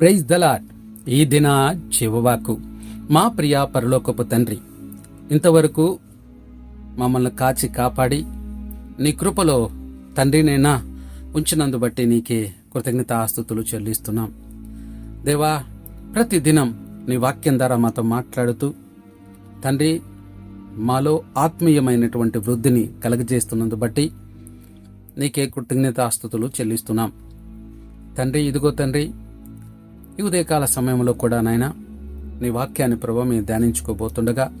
Praise the Lord ఈ దిన చివవాకు. మా ప్రియ పరలోకపు తండ్రి ఇంతవరకు మమ్మల్ని కాచి కాపాడి నీ కృపలో తండ్రినైనా ఉంచినందు బట్టి నీకే కృతజ్ఞత ఆస్తుతులు చెల్లిస్తున్నాం. దేవా ప్రతిదినం నీ వాక్యం ద్వారా మాతో మాట్లాడుతూ తండ్రి మాలో ఆత్మీయమైనటువంటి వృద్ధిని కలగజేస్తున్నందు బట్టి నీకే కృతజ్ఞత ఆస్తుతులు చెల్లిస్తున్నాం. తండ్రి ఇదిగో తండ్రి ఈ ఉదయకాల సమయంలో కూడా నాయన నీ వాక్యాన్ని ప్రభు మేము ధ్యానించుకోబోతుండగా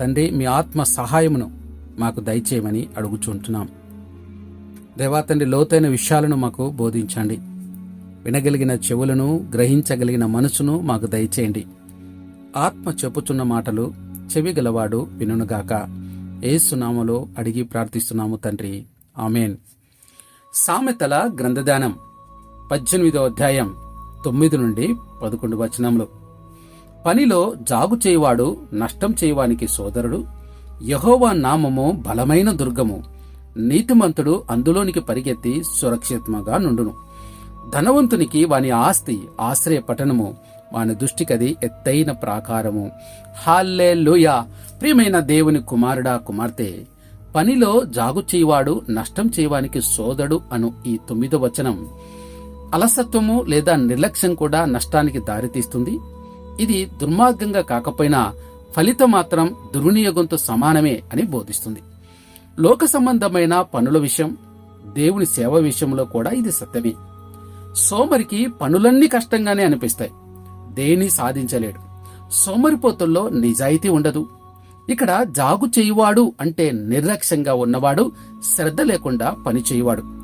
తండ్రి మీ ఆత్మ సహాయమును మాకు దయచేయమని అడుగుచుంటున్నాం. దేవా తండ్రి లోతైన విషయాలను మాకు బోధించండి. వినగలిగిన చెవులను గ్రహించగలిగిన మనసును మాకు దయచేయండి. ఆత్మ చెప్పుచున్న మాటలు చెవి గలవాడు వినుగాక ఏసునామలో అడిగి ప్రార్థిస్తున్నాము తండ్రి. ఆమెన్. సామెతల గ్రంథదానం పద్దెనిమిదో అధ్యాయం తొమ్మిది నుండి పదకొండు వచనములు. పనిలో జాగు చేయవాడు నష్టం చేయవానికి సోదరుడు యహోవా నామము బలమైన దుర్గము నీతిమంతుడు అందులోనికి పరిగెత్తి సురక్షితముగా నుండును. ధనవంతునికి వాని ఆస్తి ఆశ్రయ పట్టణము వాని దృష్టికది ఎత్తైన ప్రాకారము. హాల్లే ప్రియమైన దేవుని కుమారుడా కుమార్తె పనిలో జాగు చేయవాడు నష్టం చేయవానికి సోదడు అను ఈ తొమ్మిదో వచనం. అలసత్వము లేదా నిర్లక్ష్యం కూడా నష్టానికి దారితీస్తుంది. ఇది దుర్మార్గంగా కాకపోయినా ఫలితం మాత్రం దుర్వినియోగంతో సమానమే అని బోధిస్తుంది. లోక సంబంధమైన పనుల విషయం దేవుని సేవ విషయంలో కూడా ఇది సత్యమే. సోమరికి పనులన్నీ కష్టంగానే అనిపిస్తాయి. దేని సాధించలేడు. సోమరిపోతుల్లో నిజాయితీ ఉండదు. ఇక్కడ జాగు చేయువాడు అంటే నిర్లక్ష్యంగా ఉన్నవాడు శ్రద్ధ లేకుండా పని చేయువాడు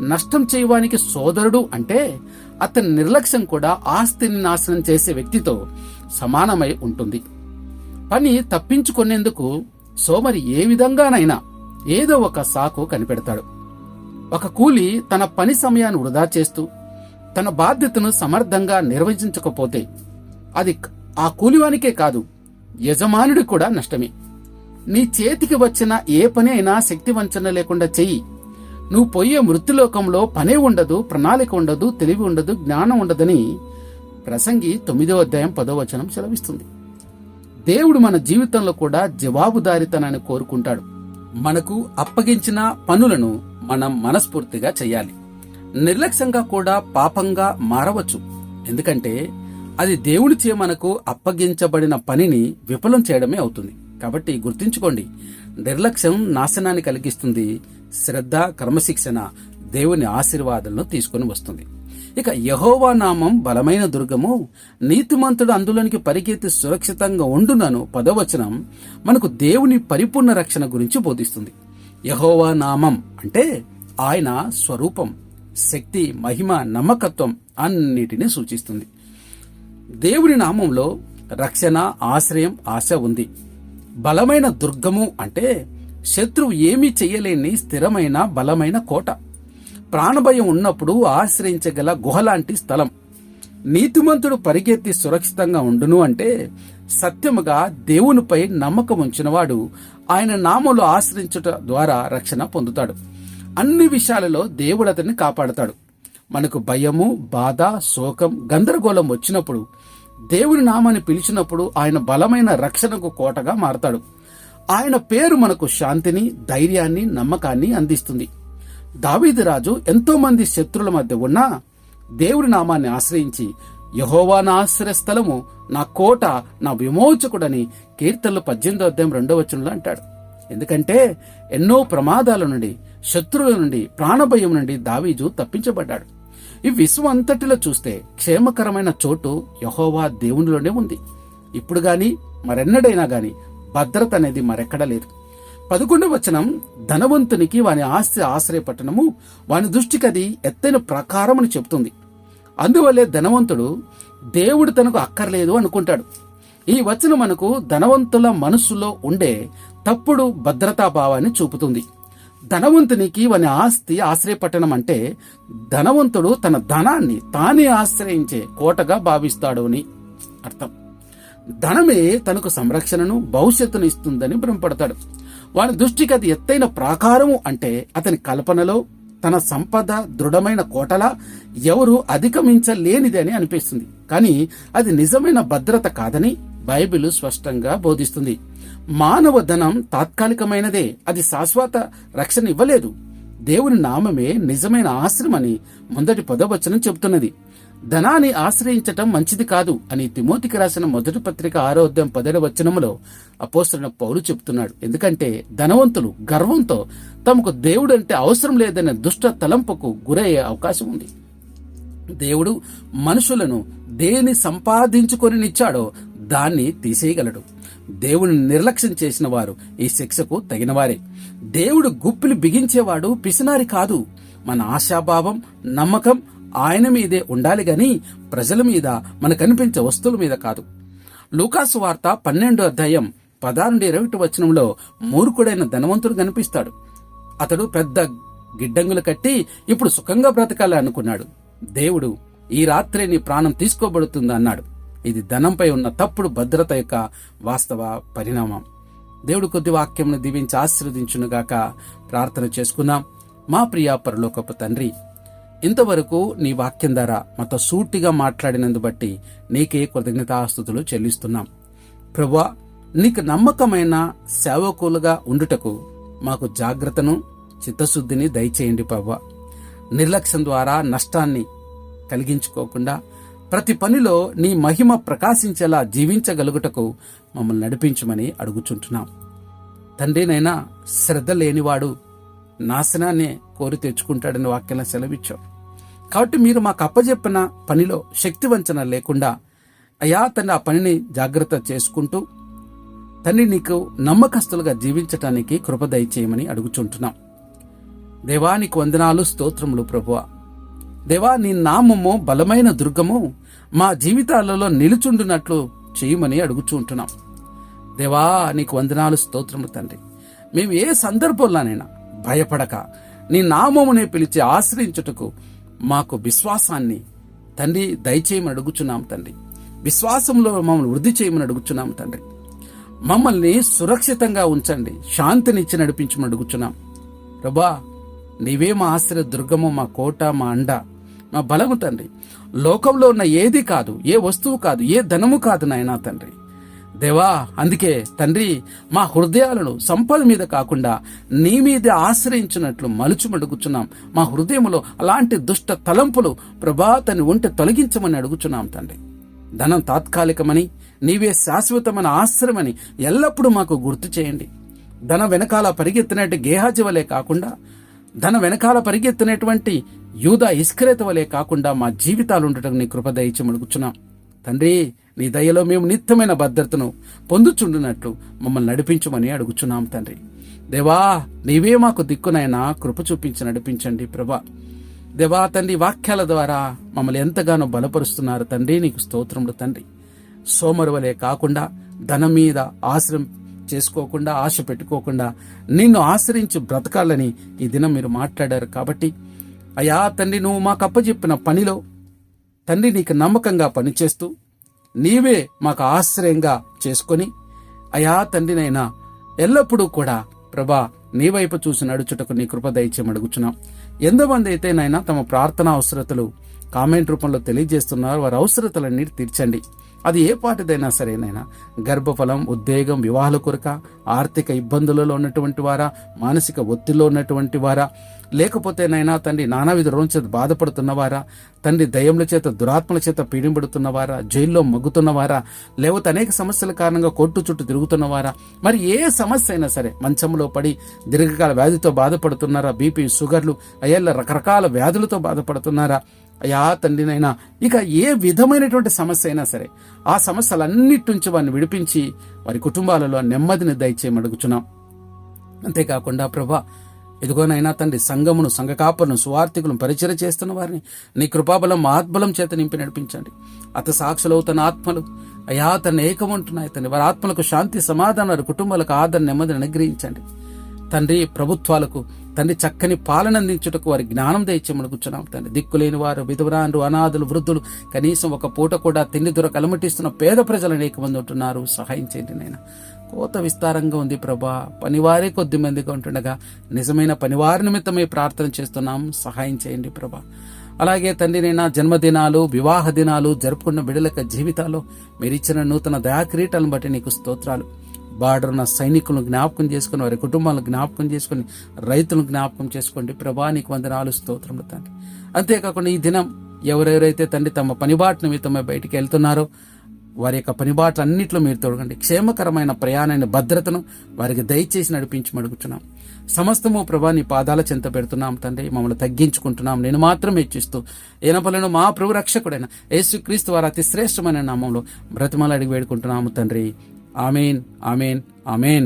నష్టం చేయవానికి సోదరుడు అంటే అతని నిర్లక్ష్యం కూడా ఆస్తిని నాశనం చేసే వ్యక్తితో సమానమై ఉంటుంది. పని తప్పించుకునేందుకు సోమరి ఏ విధంగానైనా ఏదో ఒక సాకు కనిపెడతాడు. ఒక కూలి తన పని సమయాన్ని వృధా చేస్తూ తన బాధ్యతను సమర్థంగా నిర్వహించకపోతే అది ఆ కూలివానికే కాదు యజమానుడి కూడా నష్టమే. నీ చేతికి వచ్చిన ఏ పని అయినా శక్తి వంచన లేకుండా చెయ్యి. నువ్వు పోయే మృత్యులోకంలో పనే ఉండదు ప్రణాళిక ఉండదు తెలివి ఉండదు జ్ఞానం ఉండదని ప్రసంగి తొమ్మిదో అధ్యాయం పదో వచనం సెలవిస్తుంది. దేవుడు మన జీవితంలో కూడా జవాబుదారితనాన్ని కోరుకుంటాడు. మనకు అప్పగించిన పనులను మనం మనస్ఫూర్తిగా చేయాలి నిర్లక్ష్యంగా కూడా పాపంగా మారవచ్చు. ఎందుకంటే అది దేవుడిచే మనకు అప్పగించబడిన పనిని విఫలం చేయడమే అవుతుంది. కాబట్టి గుర్తుంచుకోండి నిర్లక్ష్యం నాశనాన్ని కలిగిస్తుంది శ్రద్ధ క్రమశిక్షణ దేవుని ఆశీర్వాదాలను తీసుకుని వస్తుంది. ఇక యహోవా నామం బలమైన దుర్గము. నీతిమంతుడు అందులోనికి పరిగెత్తి సురక్షితంగా ఉండునను పదవచనం మనకు దేవుని పరిపూర్ణ రక్షణ గురించి బోధిస్తుంది. యహోవా నామం అంటే ఆయన స్వరూపం శక్తి మహిమ నమ్మకత్వం అన్నిటినీ సూచిస్తుంది. దేవుని నామంలో రక్షణ ఆశ్రయం ఆశ ఉంది. బలమైన దుర్గము అంటే శత్రువు ఏమీ చెయ్యలేని స్థిరమైన బలమైన కోట. ప్రాణభయం ఉన్నప్పుడు ఆశ్రయించగల గుహలాంటి స్థలం. నీతిమంతుడు పరిగెత్తి సురక్షితంగా ఉండును అంటే సత్యముగా దేవునిపై నమ్మకం ఉంచినవాడు ఆయన నామలు ఆశ్రయించుట ద్వారా రక్షణ పొందుతాడు. అన్ని విషయాలలో దేవుడు అతన్ని కాపాడతాడు. మనకు భయము బాధ శోకం గందరగోళం వచ్చినప్పుడు దేవుని నామాన్ని పిలిచినప్పుడు ఆయన బలమైన రక్షణకు కోటగా మారతాడు. ఆయన పేరు మనకు శాంతిని ధైర్యాన్ని నమ్మకాన్ని అందిస్తుంది. దావీదు రాజు ఎంతో మంది శత్రుల మధ్య ఉన్నా దేవుడి నామాన్ని ఆశ్రయించి యహోవా నా ఆశ్రయ స్థలము నా కోట నా విమోచకుడని కీర్తనలు పద్దెనిమిదో అధ్యాయం రెండో వచనంలో అంటాడు. ఎందుకంటే ఎన్నో ప్రమాదాల నుండి శత్రువుల నుండి ప్రాణభయం నుండి దావీజు తప్పించబడ్డాడు. ఈ విశ్వం అంతటిలో చూస్తే క్షేమకరమైన చోటు యహోవా దేవునిలోనే ఉంది. ఇప్పుడు గాని మరెన్నడైనా గాని భద్రత అనేది మరెక్కడా లేదు. పదకొండవ వచనం ధనవంతునికి వాని ఆస్తి ఆశ్రయపట్టణము వాని దృష్టికి అది ఎత్తైన ప్రకారమని చెబుతుంది. అందువల్లే ధనవంతుడు దేవుడు తనకు అక్కర్లేదు అనుకుంటాడు. ఈ వచనం మనకు ధనవంతుల మనస్సులో ఉండే తప్పుడు భద్రతాభావాన్ని చూపుతుంది. ధనవంతునికి వాని ఆస్తి ఆశ్రయపట్టణం అంటే ధనవంతుడు తన ధనాన్ని తానే ఆశ్రయించే కోటగా భావిస్తాడు అని అర్థం. ధనమే తనకు సంరక్షణను భవిష్యత్తును ఇస్తుందని భ్రమపడతాడు. వాని దృష్టికి అది ఎత్తైన ప్రాకారము అంటే అతని కల్పనలో తన సంపద దృఢమైన కోటలా ఎవరు అధిగమించలేనిది అని అనిపిస్తుంది. కానీ అది నిజమైన భద్రత కాదని బైబిల్ స్పష్టంగా బోధిస్తుంది. మానవ ధనం తాత్కాలికమైనదే అది శాశ్వత రక్షణ ఇవ్వలేదు. దేవుని నామమే నిజమైన ఆశ్రమని మొదటి పదవచనం చెబుతున్నది. ధనాన్ని ఆశ్రయించటం మంచిది కాదు అని తిమోతికి రాసిన మొదటి పత్రిక ఆరోగ్యం పదవ వచనములో అపోస్తున్న పౌలు చెబుతున్నాడు ఎందుకంటే ధనవంతులు గర్వంతో తమకు దేవుడు అంటే అవసరం లేదనే దుష్ట తలంపుకు గురయ్యే అవకాశం ఉంది. దేవుడు మనుషులను దేని సంపాదించుకొనినిచ్చాడో దాన్ని తీసేయగలడు. దేవుని నిర్లక్ష్యం చేసిన వారు ఈ శిక్షకు తగినవారే. దేవుడు గుప్పిలు బిగించేవాడు పిసినారి కాదు. మన ఆశాభావం నమ్మకం ఆయన మీదే ఉండాలి గాని ప్రజల మీద మనకనిపించే వస్తువుల మీద కాదు. లూకాసు వార్త పన్నెండో అధ్యాయం పదహారు నుండి ఇరవై ఒకటి వచనంలో మూర్ఖుడైన ధనవంతుడు కనిపిస్తాడు. అతడు పెద్ద గిడ్డంగులు కట్టి ఇప్పుడు సుఖంగా బ్రతకాలి అనుకున్నాడు. దేవుడు ఈ రాత్రి నీ ప్రాణం తీసుకోబడుతుంది అన్నాడు. ఇది ధనంపై ఉన్న తప్పుడు భద్రత యొక్క వాస్తవ పరిణామం. దేవుడు కొద్ది వాక్యంను దీవించి ఆశీర్వదించునుగాక ప్రార్థన చేసుకుందాం. మా ప్రియా పరలోకపు తండ్రి ఇంతవరకు నీ వాక్యం ద్వారా మాతో సూటిగా మాట్లాడినందు బట్టి నీకే కృతజ్ఞతాస్థుతులు చెల్లిస్తున్నాం. ప్రభా నీకు నమ్మకమైన సేవకులుగా ఉండుటకు మాకు జాగ్రత్తను చిత్తశుద్ధిని దయచేయండి ప్రభా. నిర్లక్ష్యం ద్వారా నష్టాన్ని కలిగించుకోకుండా ప్రతి పనిలో నీ మహిమ ప్రకాశించేలా జీవించగలుగుటకు మమ్మల్ని నడిపించమని అడుగుచుంటున్నాం. తండ్రినైనా శ్రద్ధ లేనివాడు నాశనాన్ని కోరి తెచ్చుకుంటాడని వాక్యం సెలవిచ్చాం కాబట్టి మీరు మాకు అప్పజెప్పిన పనిలో శక్తి వంచన లేకుండా అయా తండ్రి ఆ పనిని జాగ్రత్త చేసుకుంటూ తండ్రి నీకు నమ్మకస్తులుగా జీవించటానికి కృపదయ చేయమని అడుగుచుంటున్నాం. దేవా నీకు వందనాలు స్తోత్రములు ప్రభువ. దేవా నీ నామము బలమైన దుర్గము మా జీవితాలలో నిలుచుండునట్లు చేయమని అడుగుచుంటున్నాం. దేవా నీకు వందనాలు స్తోత్రములు తండ్రి. మేము ఏ సందర్భంలోనైనా భయపడక. నీ నామమునే పిలిచి ఆశ్రయించుటకు మాకు విశ్వాసాన్ని తండ్రి దయచేయమని అడుగుచున్నాం తండ్రి. విశ్వాసంలో మమ్మల్ని వృద్ధి చేయమని అడుగుచున్నాం తండ్రి. మమ్మల్ని సురక్షితంగా ఉంచండి. శాంతినిచ్చి నడిపించమని అడుగుచున్నాం. ప్రభా నీవే మా ఆశ్రయ దుర్గము మా కోట మా అండ మా బలము తండ్రి. లోకంలో ఉన్న ఏది కాదు ఏ వస్తువు కాదు ఏ ధనము కాదు నాయనా తండ్రి. దేవా అందుకే తండ్రి మా హృదయాలను సంపద మీద కాకుండా నీ మీద ఆశ్రయించినట్లు మలుచు అడుగుచున్నాం మా హృదయంలో అలాంటి దుష్ట తలంపులు ప్రభాతని ఉంటే తొలగించమని అడుగుచున్నాం తండ్రి. ధనం తాత్కాలికమని నీవే శాశ్వతమైన ఆశ్రమని ఎల్లప్పుడూ మాకు గుర్తు చేయండి. ధన వెనకాల పరిగెత్తినట్టు గేహాజి వలె కాకుండా ధన వెనకాల పరిగెత్తినటువంటి యూదా ఇస్కరేత వలె కాకుండా మా జీవితాలు ఉండటం నీ కృప దయచమడుగుచున్నాం తండ్రి నీ దయలో మేము నిత్యమైన భద్రతను పొందుచుండునట్లు మమ్మల్ని నడిపించమని అడుగుచున్నాం తండ్రి. దేవా నీవే మాకు దిక్కునైనా కృప చూపించి నడిపించండి ప్రభా. దేవా తండ్రి వాక్యాల ద్వారా మమ్మల్ని ఎంతగానో బలపరుస్తున్నారు తండ్రి నీకు స్తోత్రములు తండ్రి. సోమరువలే కాకుండా ధనం మీద ఆశ్రయం చేసుకోకుండా ఆశ పెట్టుకోకుండా నిన్ను ఆశ్రయించి బ్రతకాలని ఈ దినం మీరు మాట్లాడారు కాబట్టి అయ్యా తండ్రి నువ్వు మాకు అప్పచెప్పిన పనిలో తండ్రి నీకు నమ్మకంగా పనిచేస్తూ నీవే మాకు ఆశ్రయంగా చేసుకొని అయా తండ్రినైనా ఎల్లప్పుడూ కూడా ప్రభా నీ వైపు చూసి నడుచుటకు నీ కృప దయచేయం అడుగుచున్నాం. ఎంతమంది అయితే నైనా తమ ప్రార్థన అవసరతలు కామెంట్ రూపంలో తెలియజేస్తున్నారు. వారి అవసరతలన్నీ తీర్చండి. అది ఏ పాటిదైనా సరేనైనా గర్భఫలం ఉద్వేగం వివాహాల కొరక ఆర్థిక ఇబ్బందులలో ఉన్నటువంటి వారా మానసిక ఒత్తిడిలో ఉన్నటువంటి వారా లేకపోతేనైనా తండ్రి నానావిధ రోజు చేత బాధపడుతున్నవారా తండ్రి దయముల చేత దురాత్మల చేత పీడింపడుతున్నవారా జైల్లో మగ్గుతున్నవారా లేకపోతే అనేక సమస్యల కారణంగా కొట్టు చుట్టూ తిరుగుతున్నవారా మరి ఏ సమస్య అయినా సరే మంచంలో పడి దీర్ఘకాల వ్యాధితో బాధపడుతున్నారా బీపీ షుగర్లు అయ్యేళ్ళ రకరకాల వ్యాధులతో బాధపడుతున్నారా అయ్యా తండ్రినైనా ఇక ఏ విధమైనటువంటి సమస్య అయినా సరే ఆ సమస్యలన్నిటి నుంచి వారిని విడిపించి వారి కుటుంబాలలో నెమ్మదిని దయచేయమని అడుగుచున్నాం అంతేకాకుండా ప్రభా ఇదిగోనైనా తండ్రి సంఘమును సంఘకాపను సువార్థికులను పరిచయం చేస్తున్న వారిని నీ కృపాబలం ఆత్మలం చేత నింపి నడిపించండి. అత సాక్షులవుతున్న ఆత్మలు అయా తన ఏకముంటున్నాయి తండ్రి వారి ఆత్మలకు శాంతి సమాధానాలు కుటుంబాలకు ఆదరణ నెమ్మదిని అనుగ్రహించండి. తండ్రి ప్రభుత్వాలకు తండ్రి చక్కని పాలన అందించుటకు వారి జ్ఞానం దయచేమనుకున్నాం తండ్రి. దిక్కులేని వారు విధవరాండ్రు అనాథులు వృద్ధులు కనీసం ఒక పూట కూడా తిండి దొరక అలమటిస్తున్న పేద ప్రజలు అనేక మంది ఉంటున్నారు. సహాయం చేయండి నాయన. కోత విస్తారంగా ఉంది ప్రభా. పనివారే కొద్ది మందిగా ఉంటుండగా నిజమైన పనివారి నిమిత్తమే ప్రార్థన చేస్తున్నాం. సహాయం చేయండి ప్రభా. అలాగే తండ్రి నేను జన్మదినాలు వివాహ దినాలు జరుపుకున్న బిడలక జీవితాలు మీరిచ్చిన నూతన దయాక్రీటలను బట్టి నీకు స్తోత్రాలు. బార్డరున్న సైనికులను జ్ఞాపకం చేసుకుని వారి కుటుంబాలను జ్ఞాపకం చేసుకుని రైతులను జ్ఞాపకం చేసుకోండి. ప్రభా నీకు వందనాలు స్తోత్రములు తండ్రి. అంతేకాకుండా ఈ దినం ఎవరెవరైతే తండ్రి తమ పనిబాట నిమిత్తమై బయటికి వెళ్తున్నారో వారి యొక్క పనిబాట అన్నింటిలో మీరు తొడగండి క్షేమకరమైన ప్రయాణాన్ని భద్రతను వారికి దయచేసి నడిపించి అడుగుతున్నాం సమస్తము ప్రభా నీ పాదాల చెంత పెడుతున్నాం తండ్రి. మమ్మల్ని తగ్గించుకుంటున్నాం. నేను మాత్రం హెచ్చిస్తూ ఏనపలను మా ప్రభు రక్షకుడైన యేసుక్రీస్తు వారి అతి శ్రేష్టమైన నామంలో బ్రతిమలు అడిగి వేడుకుంటున్నాము తండ్రి. አሜን፣ አሜን፣ አሜን።